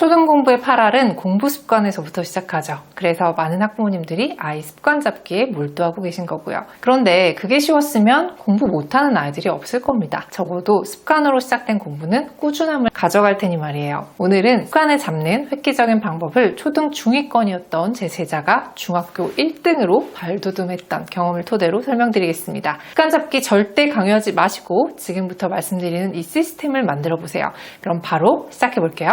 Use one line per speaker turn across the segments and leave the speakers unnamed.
초등 공부의 8알은 공부 습관에서부터 시작하죠. 그래서 많은 학부모님들이 아이 습관 잡기에 몰두하고 계신 거고요. 그런데 그게 쉬웠으면 공부 못하는 아이들이 없을 겁니다. 적어도 습관으로 시작된 공부는 꾸준함을 가져갈 테니 말이에요. 오늘은 습관을 잡는 획기적인 방법을 초등 중위권이었던 제 제자가 중학교 1등으로 발돋움했던 경험을 토대로 설명드리겠습니다. 습관 잡기 절대 강요하지 마시고 지금부터 말씀드리는 이 시스템을 만들어 보세요. 그럼 바로 시작해 볼게요.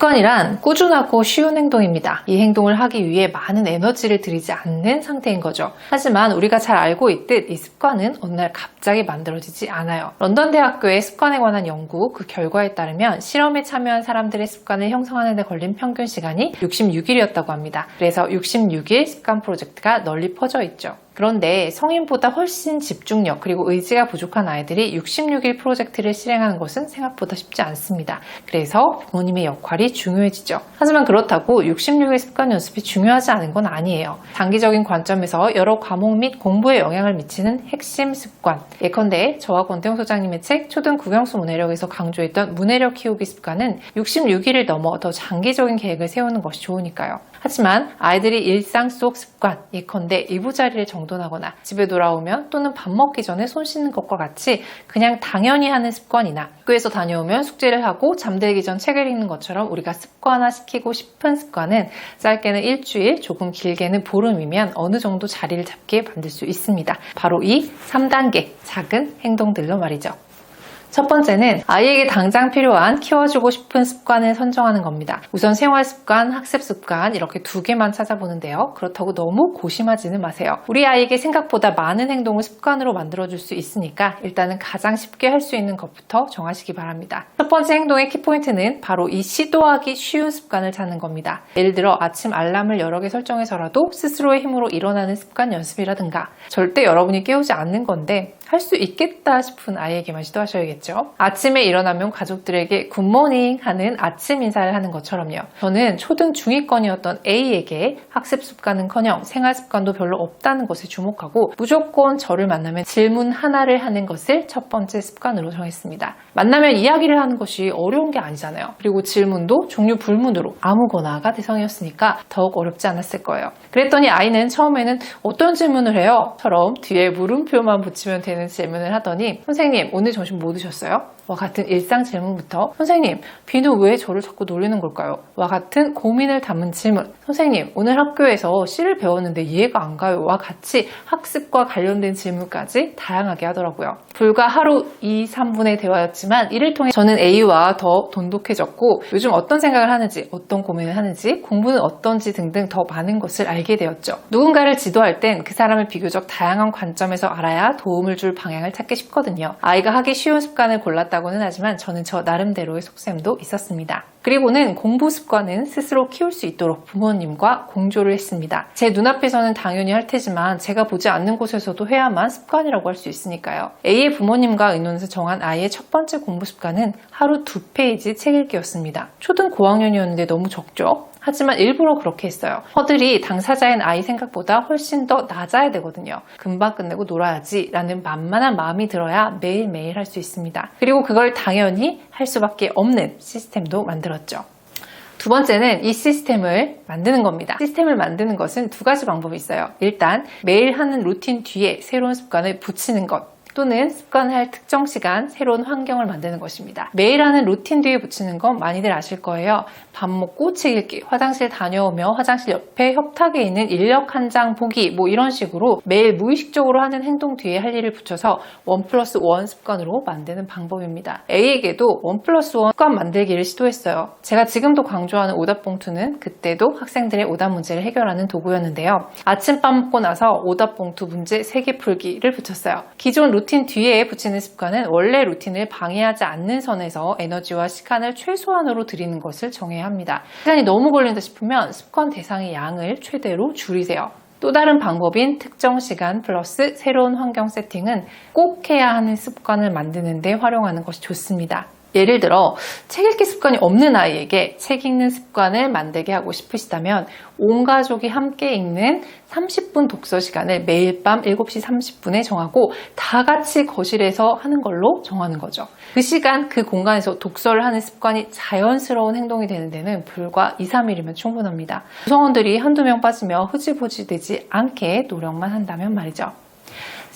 습관이란 꾸준하고 쉬운 행동입니다. 이 행동을 하기 위해 많은 에너지를 들이지 않는 상태인 거죠. 하지만 우리가 잘 알고 있듯 이 습관은 어느 날 갑자기 만들어지지 않아요. 런던 대학교의 습관에 관한 연구 그 결과에 따르면 실험에 참여한 사람들의 습관을 형성하는 데 걸린 평균 시간이 66일이었다고 합니다. 그래서 66일 습관 프로젝트가 널리 퍼져 있죠. 그런데 성인보다 훨씬 집중력 그리고 의지가 부족한 아이들이 66일 프로젝트를 실행하는 것은 생각보다 쉽지 않습니다. 그래서 부모님의 역할이 중요해지죠. 하지만 그렇다고 66일 습관 연습이 중요하지 않은 건 아니에요. 장기적인 관점에서 여러 과목 및 공부에 영향을 미치는 핵심 습관. 예컨대 저와 권태용 소장님의 책 초등 국영수 문해력에서 강조했던 문해력 키우기 습관은 66일을 넘어 더 장기적인 계획을 세우는 것이 좋으니까요. 하지만 아이들이 일상 속 습관, 예컨대 이부자리를 정돈하거나 집에 돌아오면 또는 밥 먹기 전에 손 씻는 것과 같이 그냥 당연히 하는 습관이나 학교에서 다녀오면 숙제를 하고 잠들기 전 책을 읽는 것처럼 우리가 습관화 시키고 싶은 습관은 짧게는 일주일, 조금 길게는 보름이면 어느 정도 자리를 잡게 만들 수 있습니다. 바로 이 3단계 작은 행동들로 말이죠. 첫 번째는 아이에게 당장 필요한 키워주고 싶은 습관을 선정하는 겁니다. 우선 생활 습관, 학습 습관 이렇게 두 개만 찾아보는데요. 그렇다고 너무 고심하지는 마세요. 우리 아이에게 생각보다 많은 행동을 습관으로 만들어줄 수 있으니까 일단은 가장 쉽게 할 수 있는 것부터 정하시기 바랍니다. 첫 번째 행동의 키포인트는 바로 이 시도하기 쉬운 습관을 찾는 겁니다. 예를 들어 아침 알람을 여러 개 설정해서라도 스스로의 힘으로 일어나는 습관 연습이라든가 절대 여러분이 깨우지 않는 건데 할 수 있겠다 싶은 아이에게만 시도하셔야겠죠. 아침에 일어나면 가족들에게 굿모닝 하는 아침 인사를 하는 것처럼요. 저는 초등 중위권이었던 A에게 학습 습관은커녕 생활 습관도 별로 없다는 것에 주목하고 무조건 저를 만나면 질문 하나를 하는 것을 첫 번째 습관으로 정했습니다. 만나면 이야기를 하는 것이 어려운 게 아니잖아요. 그리고 질문도 종류 불문으로 아무거나가 대상이었으니까 더욱 어렵지 않았을 거예요. 그랬더니 아이는 처음에는 어떤 질문을 해요? 처럼 뒤에 물음표만 붙이면 되는 질문을 하더니 선생님 오늘 점심 뭐 드셨어요? 와 같은 일상 질문부터 선생님 비는 왜 저를 자꾸 놀리는 걸까요? 와 같은 고민을 담은 질문 선생님 오늘 학교에서 시를 배웠는데 이해가 안 가요? 와 같이 학습과 관련된 질문까지 다양하게 하더라고요. 불과 하루 2, 3분의 대화였지만 이를 통해 저는 A와 더 돈독해졌고 요즘 어떤 생각을 하는지 어떤 고민을 하는지 공부는 어떤지 등등 더 많은 것을 알게 되었죠. 누군가를 지도할 땐 그 사람을 비교적 다양한 관점에서 알아야 도움을 줄 방향을 찾기 쉽거든요. 아이가 하기 쉬운 습관을 골랐다고는 하지만 저는 저 나름대로의 속셈도 있었습니다. 그리고는 공부 습관은 스스로 키울 수 있도록 부모님과 공조를 했습니다. 제 눈앞에서는 당연히 할 테지만 제가 보지 않는 곳에서도 해야만 습관이라고 할 수 있으니까요. A의 부모님과 의논해서 정한 아이의 첫 번째 공부 습관은 하루 두 페이지 책 읽기였습니다. 초등 고학년이었는데 너무 적죠? 하지만 일부러 그렇게 했어요. 허들이 당사자인 아이 생각보다 훨씬 더 낮아야 되거든요. 금방 끝내고 놀아야지 라는 만만한 마음이 들어야 매일매일 할 수 있습니다. 그리고 그걸 당연히 할 수밖에 없는 시스템도 만들 었죠. 두 번째는 이 시스템을 만드는 겁니다. 시스템을 만드는 것은 두 가지 방법이 있어요. 일단 매일 하는 루틴 뒤에 새로운 습관을 붙이는 것. 또는 습관할 특정 시간, 새로운 환경을 만드는 것입니다. 매일 하는 루틴 뒤에 붙이는 건 많이들 아실 거예요. 밥 먹고 책 읽기, 화장실 다녀오며 화장실 옆에 협탁에 있는 인력 한 장 보기, 뭐 이런 식으로 매일 무의식적으로 하는 행동 뒤에 할 일을 붙여서 원 플러스 원 습관으로 만드는 방법입니다. A에게도 원 플러스 원 습관 만들기를 시도했어요. 제가 지금도 강조하는 오답 봉투는 그때도 학생들의 오답 문제를 해결하는 도구였는데요. 아침밥 먹고 나서 오답 봉투 문제 3개 풀기를 붙였어요. 기존 루틴 뒤에 붙이는 습관은 원래 루틴을 방해하지 않는 선에서 에너지와 시간을 최소한으로 드리는 것을 정해야 합니다. 시간이 너무 걸린다 싶으면 습관 대상의 양을 최대로 줄이세요. 또 다른 방법인 특정 시간 플러스 새로운 환경 세팅은 꼭 해야 하는 습관을 만드는데 활용하는 것이 좋습니다. 예를 들어 책 읽기 습관이 없는 아이에게 책 읽는 습관을 만들게 하고 싶으시다면 온 가족이 함께 읽는 30분 독서 시간을 매일 밤 7시 30분에 정하고 다 같이 거실에서 하는 걸로 정하는 거죠. 그 시간, 그 공간에서 독서를 하는 습관이 자연스러운 행동이 되는 데는 불과 2, 3일이면 충분합니다. 구성원들이 한두 명 빠지며 흐지부지 되지 않게 노력만 한다면 말이죠.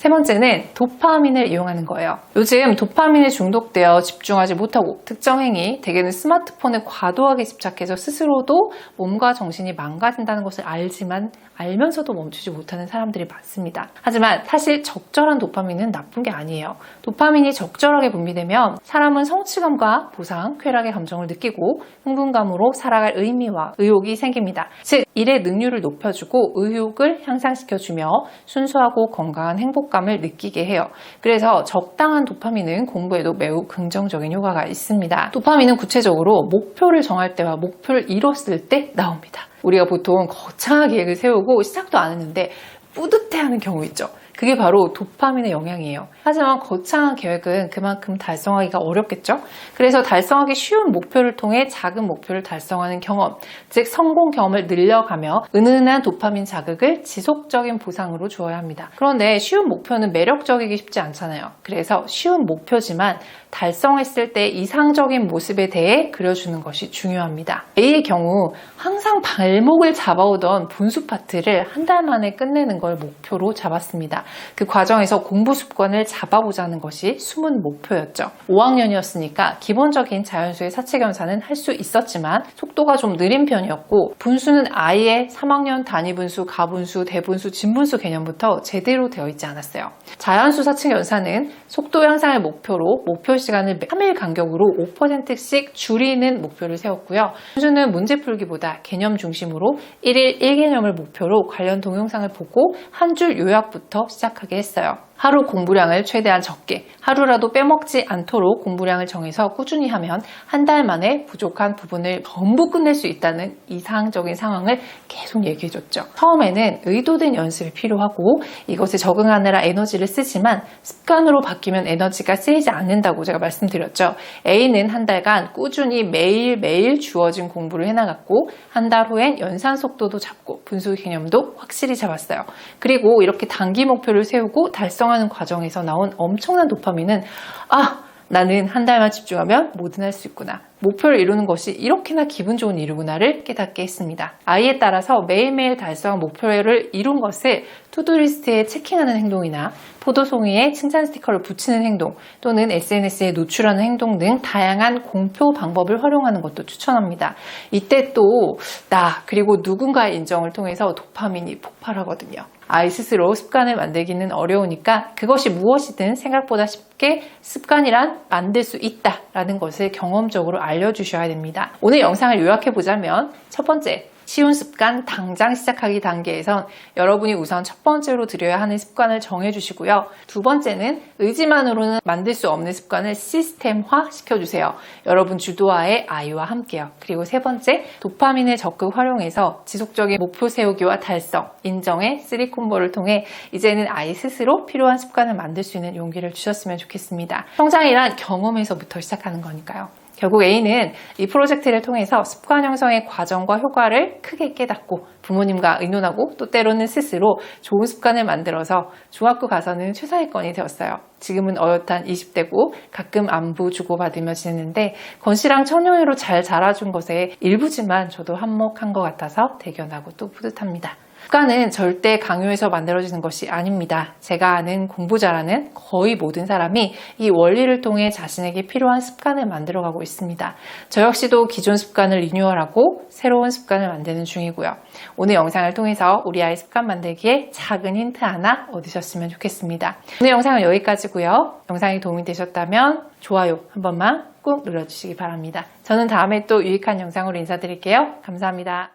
세 번째는 도파민을 이용하는 거예요. 요즘 도파민에 중독되어 집중하지 못하고 특정 행위, 대개는 스마트폰에 과도하게 집착해서 스스로도 몸과 정신이 망가진다는 것을 알지만 알면서도 멈추지 못하는 사람들이 많습니다. 하지만 사실 적절한 도파민은 나쁜 게 아니에요. 도파민이 적절하게 분비되면 사람은 성취감과 보상, 쾌락의 감정을 느끼고 흥분감으로 살아갈 의미와 의욕이 생깁니다. 즉, 일의 능률을 높여주고 의욕을 향상시켜주며 순수하고 건강한 행복 감을 느끼게 해요. 그래서 적당한 도파민은 공부에도 매우 긍정적인 효과가 있습니다. 도파민은 구체적으로 목표를 정할 때와 목표를 이뤘을 때 나옵니다. 우리가 보통 거창한 계획을 세우고 시작도 안 했는데 뿌듯해하는 경우 있죠. 그게 바로 도파민의 영향이에요. 하지만 거창한 계획은 그만큼 달성하기가 어렵겠죠? 그래서 달성하기 쉬운 목표를 통해 작은 목표를 달성하는 경험, 즉 성공 경험을 늘려가며 은은한 도파민 자극을 지속적인 보상으로 주어야 합니다. 그런데 쉬운 목표는 매력적이기 쉽지 않잖아요. 그래서 쉬운 목표지만 달성했을 때 이상적인 모습에 대해 그려주는 것이 중요합니다. A의 경우 항상 발목을 잡아오던 분수 파트를 한 달 만에 끝내는 걸 목표로 잡았습니다. 그 과정에서 공부 습관을 잡아보자는 것이 숨은 목표였죠. 5학년이었으니까 기본적인 자연수의 사체 검사는 할 수 있었지만 속도가 좀 느린 편이었고 분수는 아예 3학년 단위 분수, 가분수, 대분수, 진분수 개념부터 제대로 되어 있지 않았어요. 자연수 사체 연산은 속도 향상을 목표로 목표 시간을 3일 간격으로 5%씩 줄이는 목표를 세웠고요. 분수는 문제 풀기보다 개념 중심으로 1일 1개념을 목표로 관련 동영상을 보고 한 줄 요약부터 시작하게 했어요. 하루 공부량을 최대한 적게, 하루라도 빼먹지 않도록 공부량을 정해서 꾸준히 하면 한 달 만에 부족한 부분을 전부 끝낼 수 있다는 이상적인 상황을 계속 얘기해 줬죠. 처음에는 의도된 연습이 필요하고 이것에 적응하느라 에너지를 쓰지만 습관으로 바뀌면 에너지가 쓰이지 않는다고 제가 말씀드렸죠. A는 한 달간 꾸준히 매일매일 주어진 공부를 해나갔고 한 달 후엔 연산 속도도 잡고 분수 개념도 확실히 잡았어요. 그리고 이렇게 단기 목표를 세우고 달성 달 성하는 과정에서 나온 엄청난 도파민은 아 나는 한 달만 집중하면 뭐든 할 수 있구나. 목표를 이루는 것이 이렇게나 기분 좋은 일이구나를 깨닫게 했습니다. 아이에 따라서 매일매일 달성한 목표를 이룬 것을 투두리스트에 체킹하는 행동이나 포도송이에 칭찬 스티커를 붙이는 행동 또는 SNS에 노출하는 행동 등 다양한 공표 방법을 활용하는 것도 추천합니다. 이때 또 나 그리고 누군가의 인정을 통해서 도파민이 폭발하거든요. 아이 스스로 습관을 만들기는 어려우니까 그것이 무엇이든 생각보다 쉽게 습관이란 만들 수 있다라는 것을 경험적으로 알려주셔야 됩니다. 오늘 영상을 요약해 보자면 첫 번째, 쉬운 습관 당장 시작하기 단계에선 여러분이 우선 첫 번째로 들여야 하는 습관을 정해주시고요. 두 번째는 의지만으로는 만들 수 없는 습관을 시스템화 시켜주세요. 여러분 주도하에 아이와 함께요. 그리고 세 번째, 도파민을 적극 활용해서 지속적인 목표 세우기와 달성, 인정의 3콤보를 통해 이제는 아이 스스로 필요한 습관을 만들 수 있는 용기를 주셨으면 좋겠습니다. 성장이란 경험에서부터 시작하는 거니까요. 결국 A는 이 프로젝트를 통해서 습관 형성의 과정과 효과를 크게 깨닫고 부모님과 의논하고 또 때로는 스스로 좋은 습관을 만들어서 중학교 가서는 최상위권이 되었어요. 지금은 어엿한 20대고 가끔 안부 주고받으며 지내는데 건실랑 청년으로 잘 자라준 것에 일부지만 저도 한몫한 것 같아서 대견하고 또 뿌듯합니다. 습관은 절대 강요해서 만들어지는 것이 아닙니다. 제가 아는 공부 잘하는 거의 모든 사람이 이 원리를 통해 자신에게 필요한 습관을 만들어가고 있습니다. 저 역시도 기존 습관을 리뉴얼하고 새로운 습관을 만드는 중이고요. 오늘 영상을 통해서 우리 아이 습관 만들기에 작은 힌트 하나 얻으셨으면 좋겠습니다. 오늘 영상은 여기까지고요. 영상이 도움이 되셨다면 좋아요 한 번만 꾹 눌러주시기 바랍니다. 저는 다음에 또 유익한 영상으로 인사드릴게요. 감사합니다.